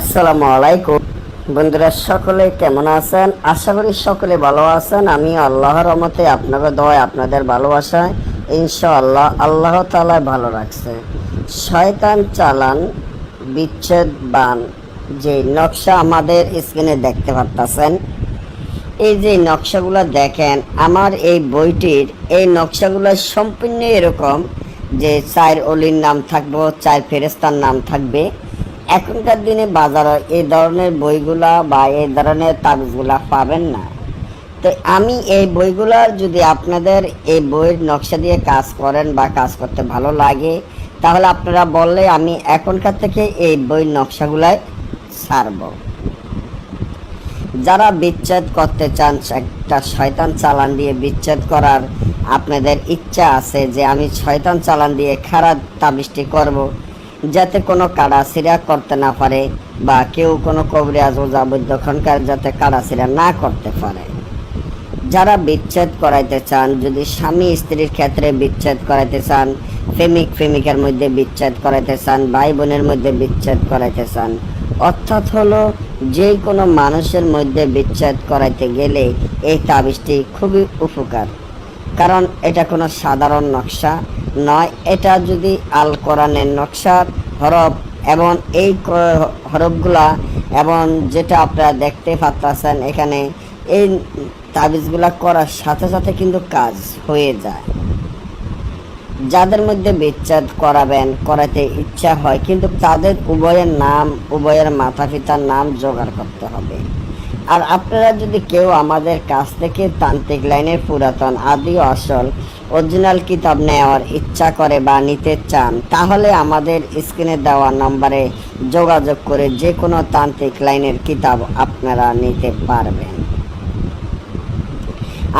আসসালামু আলাইকুম। বন্ধুরা, সকলে কেমন আছেন? আশা করি সকলে ভালো আছেন। আমি আল্লাহর রহমতে আপনাদের দয় আপনাদের ভালোবাসায় ইনশাআল্লাহ আল্লাহ তাআলা ভালো রাখছে। শয়তান চালান বিচ্ছেদ বান। যে নকশা আমাদের স্ক্রিনে দেখতে পারতেছেন। এই যে নকশাগুলো দেখেন, আমার এই বইটির এই নকশাগুলো সম্পূর্ণ এরকম যে চার অলির নাম থাকব, চার ফেরেস্তার নাম থাকবে। এখনকার দিনে বাজারে এই ধরনের বইগুলা বা এই ধরনের তাবিজগুলা পাবেন না। তো আমি এই বইগুলার যদি আপনাদের এই বইয়ের নকশা দিয়ে কাজ করেন বা কাজ করতে ভালো লাগে, তাহলে আপনারা বললে আমি এখনকার থেকে এই বইয়ের নকশাগুলাই ছাড়বো। যারা বিচ্ছেদ করতে চান, একটা শয়তান চালান দিয়ে বিচ্ছেদ করার আপনাদের ইচ্ছা আছে যে আমি শয়তান চালান দিয়ে খারাপ তাবিষ্টি করব যাতে কোনো কাড়া সিরা করতে না পারে বা কেউ কোনো কবরিয়াজ ওজা বৈদ্যক্ষণকার যাতে কাড়া সিরা না করতে পারে। যারা বিচ্ছেদ করাইতে চান, যদি স্বামী স্ত্রীর ক্ষেত্রে বিচ্ছেদ করাইতে চান, প্রেমিক প্রেমিকার মধ্যে বিচ্ছেদ করাইতে চান ভাই বোনের মধ্যে বিচ্ছেদ করাইতে চান, অর্থাৎ হলো যে কোনো মানুষের মধ্যে বিচ্ছেদ করাইতে গেলে এই তাবিজটি খুবই উপকার। কারণ এটা কোনো সাধারণ নকশা নয়, এটা যদি আল কোরআনের নকশার হরফ এবং এই হরফগুলা এবং যেটা আপনারা দেখতে পাচ্ছেন এখানে, এই তাবিজগুলা করার সাথে সাথে কিন্তু কাজ হয়ে যায়। যাদের মধ্যে বিচ্ছেদ করাবেন, করাতে ইচ্ছা হয়, কিন্তু তাদের উভয়ের নাম, উভয়ের মাতা পিতার নাম জোগাড় করতে হবে। আর আপনারা যদি কেউ আমাদের কাছ থেকে তান্ত্রিক লাইনের পুরাতন আদি আসল, অরিজিনাল কিতাব নেওয়ার ইচ্ছা করে বা নিতে চান, তাহলে আমাদের স্ক্রিনে দেওয়া নম্বরে যোগাযোগ করে যে কোনো তান্ত্রিক লাইনের কিতাব আপনারা নিতে পারবেন।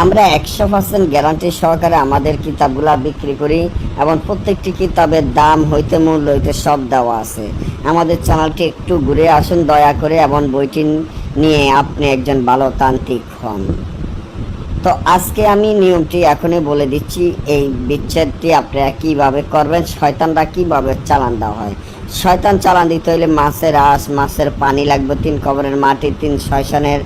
আমরা একশো পার্সেন্ট গ্যারান্টি সহকারে আমাদের কিতাবগুলা বিক্রি করি এবং প্রত্যেকটি কিতাবের দাম, হইতে মূল্য, হইতে সব দেওয়া আছে। আমাদের চ্যানেলটি একটু ঘুরে আসুন, দয়া করে, এবং বইটি নিয়ে আপনি একজন ভালো তান্ত্রিক হন। তো আজকে আমি নিয়মটি এখনই বলে দিচ্ছি, এই বিচ্ছেদটি আপনারা কীভাবে করবেন, শয়তানরা কীভাবে চালান দেওয়া হয়? শয়তান চালান দিতে হইলে মাছের আঁশ, মাছের পানি লাগবে, তিন কবরের মাটি, তিন শয়তানের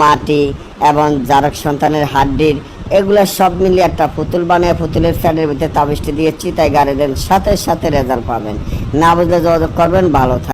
মাটি এবং জারক সন্তানের হাড্ডির, এগুলো সব মিলিয়ে একটা পুতুল বানিয়ে, পুতুলের ফ্যানের ভিতরে তাবিজটি দিয়েছি তাই গাড়ি দেন, সাথে সাথে রেজাল্ট পাবেন। না বুঝলে যোগাযোগ করবেন, ভালো থাকবেন।